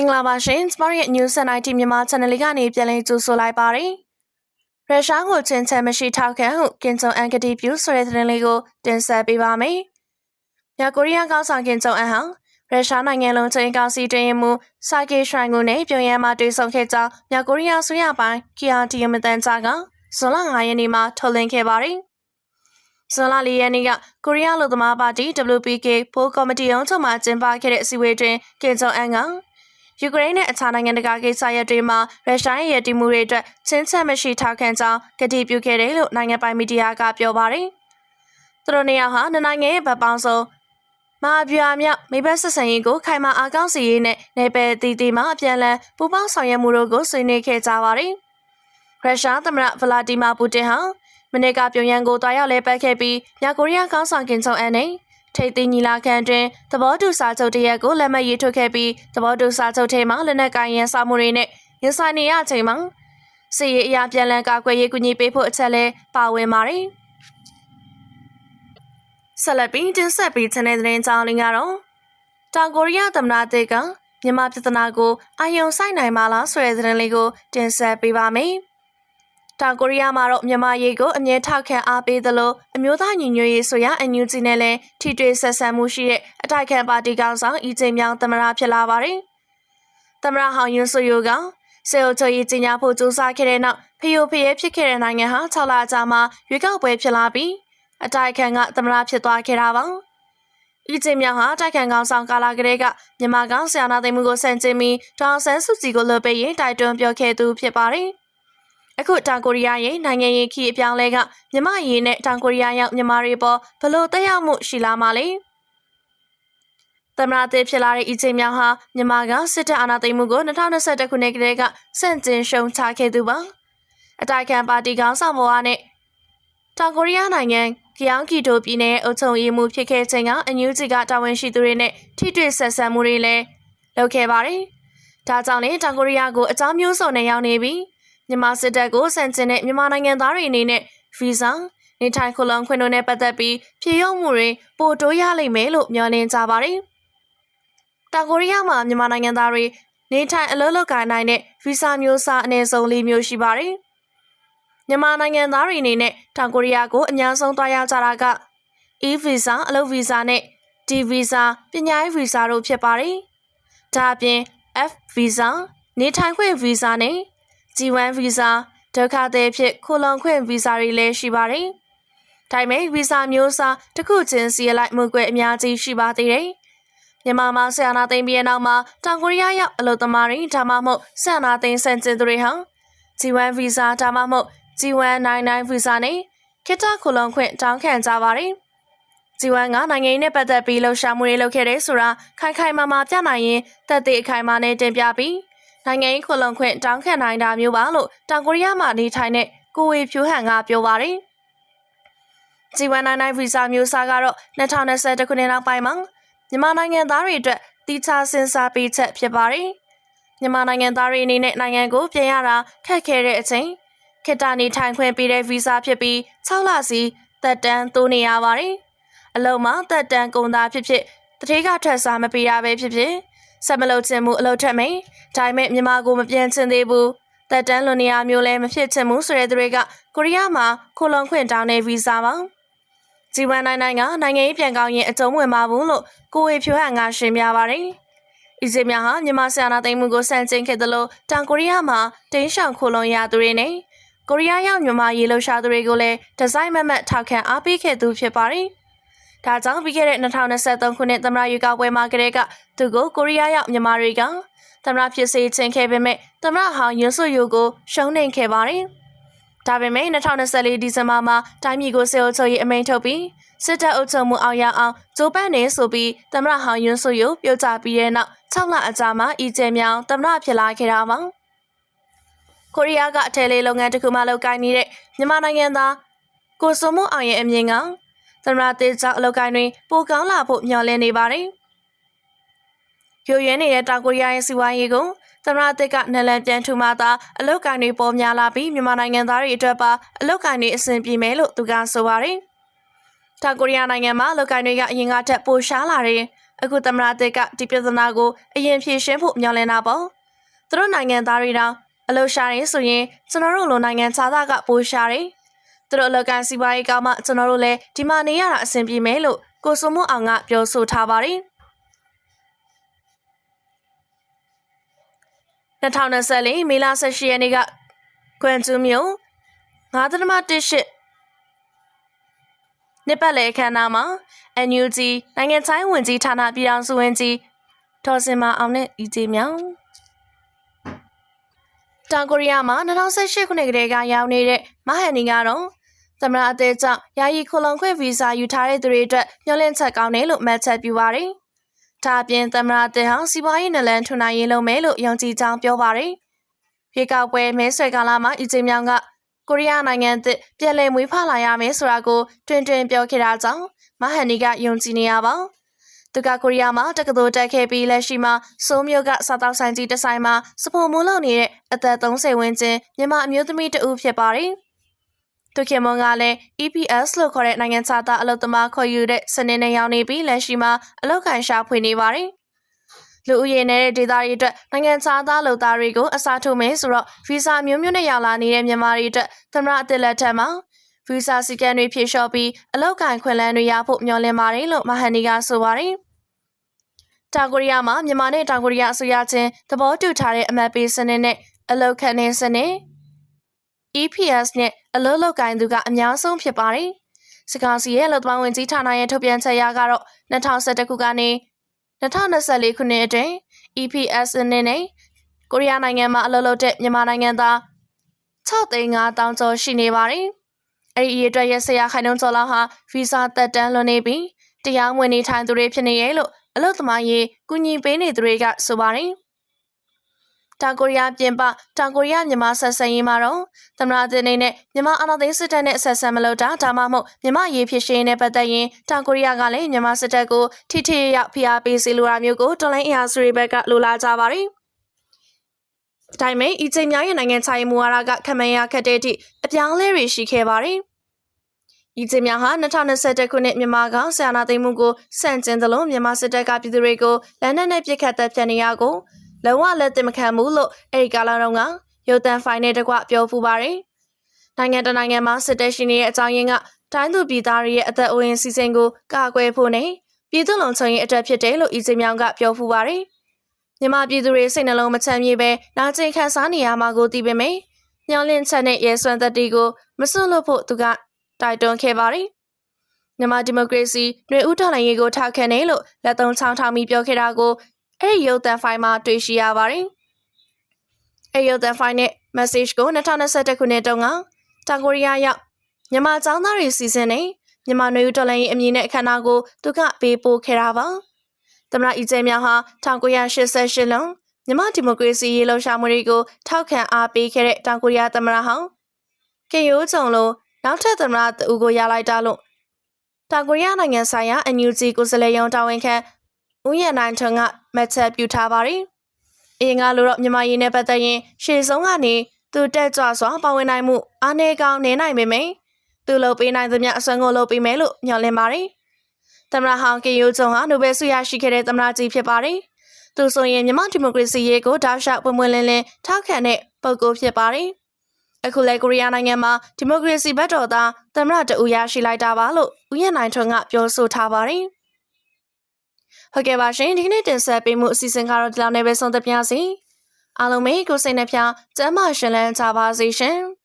င်္ဂလာပါရှင်စမရဲ့ News NIT မြန်မာ Channel လေးကနေပြန်လည်ကြိုဆိုလိုက်ပါရယ်ရုရှားကိုချင်းချမ်းမရှိထောက်ခံဟုကင်ဂျုံအန်ကတိပြုဆိုတဲ့သတင်းလေးကိုတင်ဆက်ပေးပါမယ်။မြောက်ကိုရီးယားကောင်းဆောင်ကင်ဂျုံအန်ဟာရုရှားနိုင်ငံလုံးချင်းကောင်စီတွင်မှစာကေရှရိုင်ကိုနဲ့ပြုံရမ်းမှတွေ့ဆုံခဲ့ကြောင်းမြောက်ကိုရီးယားဆိုရပိုင်း KRTM တန်ကြားကဇွန်လ9ရက်နေ့မှာထုတ်လင်းခဲ့ပါရယ်။ဇွန်လ၄ရက်နေ့ကကိုရီးယားလူသမားပါတီ WPK ပိုးကော်မတီရုံးချုပ်မှကျင်းပခဲ့တဲ့အစည်းအဝေးတွင်ကင်ဂျုံအန်က ယူကရိန်းနဲ့အခြားနိုင်ငံတကာကိစ္စရပ်တွေမှာရုရှားရဲ့ရည်တည်မှုတွေအတွက်ချင်းချက်မရှိထောက်ခံကြောင်းကတိပြုခဲ့တယ်လို့နိုင်ငံပိုင်မီဒီယာကပြောပါတယ်။သူတို့နေရာဟာနိုင်ငံရဲ့ဗတ်ပေါင်းစုံမဟာဗျူဟာမြောက်မိဘဆက်ဆံရေးကိုခိုင်မာအားကောင်းစေရေးနဲ့နယ်ပယ်တည်တည်မှအပြန်အလှန်ပူးပေါင်းဆောင်ရွက်မှုတို့ကိုဆွေးနွေးခဲ့ကြပါတယ်။ရုရှားသမ္မတဗလာဒီမာပူတင်ဟာမနေ့ကပြုံယမ်းကိုတွားရောက်လဲပတ်ခဲ့ပြီးမြောက်ကိုရီးယားခေါင်းဆောင်ကင်ဂျုံအန်နဲ့ ထိပ်သီးညီလာခံတွင်သဘောတူစာချုပ်တရက်ကိုလက်မှတ်ရေးထိုးခဲ့ပြီးသဘောတူစာချုပ်ထဲမှာလက်နက်ကိုင်ရန်စာမှုတွေနဲ့ရင်ဆိုင်နေရချိန်မှာစီရေးအရာပြန်လည်ကာကွယ်ရေးကူညီပေးဖို့အချက်လဲပါဝင်ပါတယ်။ဆက်လက်ပြီးတင်ဆက်ပြီးတဲ့တဲ့ကြောင်းလင်းကတော့တောင်ကိုရီးယားသမ္မတတေကမြန်မာပြည်ထနာကိုအာယုံဆိုင်နိုင်မှာလားဆိုတဲ့သတင်းလေးကိုတင်ဆက်ပေးပါမယ်။ တောင်ကိုရီးယားမှာတော့မြန်မာရေးကိုအမြဲထောက်ခံအားပေးသလိုအမျိုးသားညီညွတ်ရေးဆိုရ NUG နဲ့လည်းထိတွေ့ဆက်ဆံမှုရှိတဲ့အတိုက်ခံပါတီကောင်ဆောင်အီဂျင်မြောင်သမ္မတဖြစ်လာပါတယ်။သမ္မတဟောင်ယွန်းဆိုယိုကစေအိုချီကြီးညာဖို့ကြိုးစားခဲ့တဲ့နောက်ဖျို့ဖျဲဖြစ်ခဲ့တဲ့နိုင်ငံဟာ6လကြာမှရွေးကောက်ပွဲဖြစ်လာပြီးအတိုက်ခံကသမ္မတဖြစ်သွားခဲ့တာပါ။ဤချင်းမြောင်ဟာတိုက်ခိုင်ကောင်ဆောင်ကာလာကလေးကမြန်မာကောင်ဆရာနာသိမှုကိုဆန့်ကျင်ပြီးတောင်ဆန်းစုကြည်ကိုလွှတ်ပေးရင်တိုက်တွန်းပြောခဲ့သူဖြစ်ပါတယ်။ အခုတောင်ကိုရီးယားရဲ့နိုင်ငံရေးခီအပြောင်းလဲကမြမရေးနဲ့တောင်ကိုရီးယားရောက်မြန်မာတွေပေါ်ဘလို့တက်ရောက်မှုရှိလာမှာလဲသမရသေးဖြစ်လာတဲ့အီဂျင်မြောင်ဟာမြန်မာကစစ်တပ်အာဏာသိမ်းမှုကို2021ခုနှစ်ကတည်းကစန့်ကျင်ရှုံချခဲ့သူပါအတိုက်ခံပါတီကောင်ဆောင်ပေါ်ကနေတောင်ကိုရီးယားနိုင်ငံကယောင်ကီတိုပြည်နယ်အုပ်ချုပ်ရေးမှူးဖြစ်ခဲ့ခြင်းကအန်ယူဂျီကတာဝန်ရှိသူတွေနဲ့ထိတွေ့ဆက်ဆံမှုတွေလည်းလုပ်ခဲ့ပါတယ်။ဒါကြောင့်လည်းတောင်ကိုရီးယားကိုအကြောင်းမျိုးစုံနဲ့ရောက်နေပြီး မြန်မာစစ်တပ်ကိုဆန့်ကျင်တဲ့မြန်မာနိုင်ငံသားတွေအနေနဲ့ဗီဇာနေထိုင်ခလုံခွင့်တို့နဲ့ပတ်သက်ပြီးဖြေရုံမှုတွေပိုတိုးရလိမ့်မယ်လို့မျှော်လင့်ကြပါတယ်။တောင်ကိုရီးယားမှာမြန်မာနိုင်ငံသားတွေနေထိုင်အလုပ်လုပ်ကိုင်နိုင်တဲ့ဗီဇာမျိုးစားအနည်းဆုံး၄မျိုးရှိပါတယ်။မြန်မာနိုင်ငံသားတွေအနေနဲ့တောင်ကိုရီးယားကိုအများဆုံးသွားရောက်ကြတာက E visa အလုပ်ဗီဇာနဲ့ D visa ပညာရေးဗီဇာတို့ဖြစ်ပါတယ်။ဒါအပြင် F visa နေထိုင်ခွင့်ဗီဇာနဲ့ G1 ဗီဇာဒုက္ခသည်ဖြစ်ခိုလုံခွင့်ဗီဇာတွေလည်းရှိပါတယ်။ဒါပေမဲ့ဗီဇာမျိုးစားတစ်ခုချင်းစီလိုက်မှုကွယ်အများကြီးရှိပါသေးတယ်။မြန်မာမှာဆန္ဒသိမ်းပြီးနောက်မှာတောင်ကိုရီးယားရောက်အလုပ်သမားတွေဒါမှမဟုတ်ဆန္ဒသိမ်းဆန်ကျင်သူတွေဟာ G1 ဗီဇာဒါမှမဟုတ် G199 ဗီဇာနဲ့ခေတ္တခိုလုံခွင့်တောင်းခံကြပါတယ်။ G1 ကနိုင်ငံရေးနဲ့ပတ်သက်ပြီးလှုပ်ရှားမှုတွေလုပ်ခဲ့တဲ့ဆိုတာခိုင်ခိုင်မာမာပြနိုင်ရင်တက်တဲ့အခိုင်အမာနဲ့တင်ပြပြီး နိုင်ငံရေးခွလုံခွင့်တောင်းခံနိုင်တာမျိုးပါလို့တောင်ကိုရီးယားမှာနေထိုင်တဲ့ကိုဝေဖြိုးဟန်ကပြောပါတယ်။ G199 ဗီဇာမျိုးစားကတော့2020ခုနှစ်နောက်ပိုင်းမှာမြန်မာနိုင်ငံသားတွေအတွက်တီးခြားစဉ်းစားပေးချက်ဖြစ်ပါတယ်။မြန်မာနိုင်ငံသားတွေအနေနဲ့နိုင်ငံကိုပြန်ရတာခက်ခဲတဲ့အချိန်ခေတ္တနေထိုင်ခွင့်ပေးတဲ့ဗီဇာဖြစ်ပြီး6လစီသက်တမ်းတိုးနေရပါတယ်။အလုံးမှာသက်တမ်းကုန်တာဖြစ်ဖြစ်တတိကထက်စားမပေးတာပဲဖြစ်ဖြစ် ဆက်မလုပ်ချင်မှုအလုပ်ထက်မယ်ဒါပေမဲ့မြန်မာကိုမပြန်ချင်သေးဘူးတက်တန်းလွန်နေရမျိုးလည်းမဖြစ်ချင်ဘူးဆိုတဲ့သူတွေကကိုရီးယားမှာခိုလုံခွင့်တောင်းတဲ့ဗီဇာပါဂျီဝန်နိုင်နိုင်ကနိုင်ငံရေးပြန်ကောင်းရင်အကျုံးဝင်ပါဘူးလို့ကိုဝေဖြိုးဟန်ကရှင်းပြပါတယ်အီဇီမြဟာမြန်မာဆန္ဒသိမ်းမှုကိုဆန့်ကျင်ခဲ့တယ်လို့တောင်ကိုရီးယားမှာတင်းရှောင်ခိုလုံရသူတွေနဲ့ကိုရီးယားရောက်မြန်မာရေလှုပ်ရှားသူတွေကိုလည်းဒီဇိုင်းမမတ်ထောက်ခံအားပေးခဲ့သူဖြစ်ပါတယ်။ ဒါကြောင့်ပြီးခဲ့တဲ့2023ခုနှစ်သမ္မတရွေးကောက်ပွဲမှာကလေးကသူကိုကိုရီးယားရောက်မြန်မာတွေကသမ္မတဖြစ်စေချင်ခဲ့ပေမဲ့သမ္မတဟောင်းယွန်းဆုယိုကိုရှုံးနိမ့်ခဲ့ပါတယ်။ဒါပေမဲ့2024ဒီဇင်ဘာမှာတိုင်းပြည်ကိုစေအုပ်ချုပ်ရေးအမိန့်ထုတ်ပြီးစစ်တပ်အုပ်ချုပ်မှုအောင်ရအောင်ဂျိုးပန်းနေဆိုပြီးသမ္မတဟောင်းယွန်းဆုယိုပြုတ်ကျပြီးတဲ့နောက်6လအကြာမှာအီဂျေမြောင်သမ္မတဖြစ်လာခဲ့တာပါ။ကိုရီးယားကအထည်လေးလုပ်ငန်းတစ်ခုမှလုပ်ကိုင်နေတဲ့မြန်မာနိုင်ငံသားကိုစုံမှုအောင်ရဲ့အမြင်က သမရတေကြောင့်အလောက်ကိုင်းတွင်ပိုကောင်းလာဖို့မျှော်လင့်နေပါတယ်။ရွရွနေတဲ့တောင်ကိုရီးယားရဲ့စီးပွားရေးကိုသမရတေကနလန်ပြန်ထူမှသာအလောက်ကိုင်းတွေပေါ်များလာပြီးမြန်မာနိုင်ငံသားတွေအတွက်ပါအလောက်ကိုင်းတွေအဆင်ပြေမယ်လို့သူကဆိုပါတယ်။တောင်ကိုရီးယားနိုင်ငံမှာအလောက်ကိုင်းတွေကအရင်ကထက်ပိုရှားလာတယ်အခုသမရသစ်ကဒီပြဿနာကိုအရင်ဖြေရှင်းဖို့မျှော်လင့်တာပေါ့သူတို့နိုင်ငံသားတွေတောင်အလုပ်ရှာရင်ဆိုရင်ကျွန်တော်တို့လိုနိုင်ငံခြားသားကပိုရှာတယ် သူတို့အလုပ်ကန်စီးပွားရေးကောင်းမှကျွန်တော်တို့လည်းဒီမှာနေရတာအဆင်ပြေမယ်လို့ကိုစုံမအောင်ကပြောဆိုထားပါတယ်2024မေလ18ရက်နေ့ကကွမ်ကျူးမြို့9.18နှစ်ပတ်လည်အခမ်းအနားမှာ NUG နိုင်ငံခြားရေးဝန်ကြီးဌာနပြည်ထောင်စုဝန်ကြီးဒေါ်စင်မအောင်နဲ့ဤကျေမြောင်တောင်ကိုရီးယားမှာ2018ခုနှစ်ကတည်းကရောက်နေတဲ့မဟန်နီကတော့ သမရအသေးကြောင့်ယာယီခိုလုံခွင့်ဗီဇာယူထားတဲ့သူတွေအတွက်ညှို့လင့်ချက်ကောင်းတယ်လို့မှတ်ချက်ပြုပါတယ်။ဒါအပြင်သမရအသေးဟောင်းစီးပွားရေးနလန်ထွန်နိုင်ရေးလုပ်မယ်လို့ယုံကြည်ကြောင်းပြောပါတယ်။ပြေကောက်ပွဲမဲဆွဲကာလမှာဤကျေမြောင်ကကိုရီးယားနိုင်ငံသစ်ပြည်လည်မွေးဖွားလာရမယ်ဆိုတာကိုတွင်တွင်ပြောခဲ့တာကြောင့်မဟန်နီကယုံကြည်နေရပါသူကကိုရီးယားမှာတက္ကသိုလ်တက်ခဲ့ပြီးလက်ရှိမှာစိုးမျိုးကစားတောက်ဆိုင်ကြီးတစ်ဆိုင်မှာစပုံမိုးလုပ်နေတဲ့အသက်30ဝန်းကျင်မြန်မာအမျိုးသမီးတဦးဖြစ်ပါတယ်။ သူခင်မွန်ကလည်း EPS လို့ခေါ်တဲ့နိုင်ငံခြားသားအလုပ်သမားခေါ်ယူတဲ့စနစ်နဲ့ရောက်နေပြီးလက်ရှိမှာအလုပ်ကန်ရှာဖွေနေပါတယ်။လူဦးရေနဲ့ဒေသတွေအတွက်နိုင်ငံခြားသားလုပ်သားတွေကိုအစားထိုးမယ်ဆိုတော့ဗီဇာမျိုးမျိုးနဲ့ရောက်လာနေတဲ့မြန်မာတွေအတွက်သမရအသစ်လက်ထက်မှာဗီဇာစီကံတွေဖြည့်လျှော့ပြီးအလောက်ကန်ခွင့်လန်းတွေရဖို့မျှော်လင့်ပါတယ်လို့မဟန်နီကဆိုပါတယ်။တောင်ကိုရီးယားမှာမြန်မာနဲ့တောင်ကိုရီးယားအစိုးရချင်းသဘောတူထားတဲ့အမတ်ပေးစနစ်နဲ့အလောက်ခံနေစနစ် EPS နဲ့အလောက်လောက်ကိုင်းသူကအများဆုံးဖြစ်ပါတယ်။စကားစီရဲ့လက်သမားဝင်ကြီးဌာနရဲ့ထုတ်ပြန်ချက်ရကတော့2011ခုကနေ2024ခုနှစ်အတွင်း EPS နဲ့နဲ့ကိုရီးယားနိုင်ငံမှာအလုပ်လုပ်တဲ့မြန်မာနိုင်ငံသား6သိန်း5000ကျော်ရှိနေပါတယ်။အဲ့ဒီအရေးအတွက်ရဲ့ဆရာခိုင်နှုန်းကျော်လောက်ဟာဗီဇာတက်တန်းလွန်နေပြီးတရားဝင်နေထိုင်သူတွေဖြစ်နေရဲ့လို့အလုပ်သမားရေးကူညီပေးနေသူတွေကဆိုပါတယ်။ တောင်ကိုရီးယားပြင်ပတောင်ကိုရီးယားမြန်မာဆက်ဆံရေးမှာတော့သမနာတင်နေနဲ့မြန်မာအာဏာသိမ်းစစ်တပ်နဲ့ဆက်ဆံမလို့တာဒါမှမဟုတ်မြန်မာရေးဖြစ်ရှင်းနဲ့ပတ်သက်ရင်တောင်ကိုရီးယားကလည်းမြန်မာစစ်တပ်ကိုထိထိရောက်ဖိအားပေးစီလိုတာမျိုးကိုတော်လိုင်းအရာစုတွေဘက်ကလိုလားကြပါတယ်။ဒါပေမဲ့အီဂျင်များရဲ့နိုင်ငံခြားရေးမူဝါဒကခမန်ရခက်တဲ့အထိအပြောင်းလဲတွေရှိခဲ့ပါတယ်။အီဂျင်များဟာ2021ခုနှစ်မြန်မာကဆန္ဒသိမ်းမှုကိုစန့်ကျင်သလိုမြန်မာစစ်တပ်ကပြည်သူတွေကိုလက်နက်နဲ့ပစ်ခတ်တပ်ဖြတ်နေရကို လုံးဝလက်သင့်မခံဘူးလို့အဲဒီကာလတုန်းကရုတ်တံဖိုင်နဲ့တကွပြောဖူးပါတယ်။နိုင်ငံတနိုင်ငံမှာစစ်တပ်ရှိနေတဲ့အကြောင်းရင်းကတိုင်းသူပြည်သားတွေရဲ့အသက်အိုးအိမ်စီစဉ်ကိုကာကွယ်ဖို့နဲ့ပြည်သူ့လုံခြုံရေးအတွက်ဖြစ်တယ်လို့အီဂျင်မြောင်ကပြောဖူးပါတယ်။မြန်မာပြည်သူတွေစိတ်နှလုံးမချမ်းမြေပဲနာကျင်ခံစားနေရမှာကိုသိပေမယ့်ညှောင်းလင့်ချက်နဲ့ရဲစွမ်းသက်တီကိုမစွန့်လွတ်ဖို့သူကတိုက်တွန်းခဲ့ပါတယ်။မြန်မာဒီမိုကရေစီຫນွေဥထောက်လှမ်းရေးကိုထောက်ခံတယ်လို့လက်သုံးချောင်းထောင်ပြီးပြောခဲ့တာကို အဲ့ဒီရုပ်သံဖိုင်မှာတွေ့ရှိရပါတယ်။အဲ့ဒီရုပ်သံဖိုင်နဲ့ message ကို2021ခုနှစ်တုန်းကတောင်ကိုရီးယားရောက်မြန်မာចောင်းသားတွေစီစဉ်နေမြန်မာຫນွေဥထောက်လှမ်းရေးအမည်နဲ့အခမ်းအနားကိုသူကပေးပို့ခဲ့တာပါ။သမရအီကျဲများဟာ1988လုံးမြန်မာဒီမိုကရေစီရေးလှုပ်ရှားမှုတွေကိုထောက်ခံအားပေးခဲ့တဲ့တောင်ကိုရီးယားသမရဟောင်းကင်ယိုးဂျုံလိုနောက်ထပ်သမရတူကိုရလိုက်တာလို့တောင်ကိုရီးယားနိုင်ငံဆိုင်ရာ NUG ကိုယ်စားလှယ်ရုံးတာဝန်ခံဦးရနိုင်ထွန်းက မက်ချက်ပြုထားပါတယ်။အရင်ကလိုတော့မြန်မာရင်းနဲ့ပတ်သက်ရင်ရှေ့ဆုံးကနေသူတက်ကြွစွာပါဝင်နိုင်မှုအားနည်းကောင်းနေနိုင်ပေမယ့်သူလုပ်ပေးနိုင်သမျှအစွမ်းကုန်လုပ်ပေးမယ်လို့ညွှန်လင်းပါတယ်။သမ္မတဟောင်းကင်ယိုဂျုံဟာနိုဘယ်ဆုရရှိခဲ့တဲ့သမ္မတကြီးဖြစ်ပါတယ်။သူဆိုရင်မြန်မာဒီမိုကရေစီရေးကိုတောက်လျှောက်ပွင့်ပွင့်လင်းလင်းထောက်ခံတဲ့ပုဂ္ဂိုလ်ဖြစ်ပါတယ်။အခုလဲကိုရီးယားနိုင်ငံမှာဒီမိုကရေစီဘက်တော်သားသမ္မတတဦးရရှိလိုက်တာပါလို့ဦးရနိုင်ထွန်းကပြောဆိုထားပါတယ်။ ဟုတ်ကဲ့ပါရှင်ဒီကနေ့တင်ဆက်ပေးမှုအစီအစဉ်ကတော့ဒီလောက်နဲ့ပဲဆုံးသက်ပါစီ။အားလုံးပဲကိုစိတ်နှပြကျမ်းမာရှင်လန်းကြပါစေရှင်။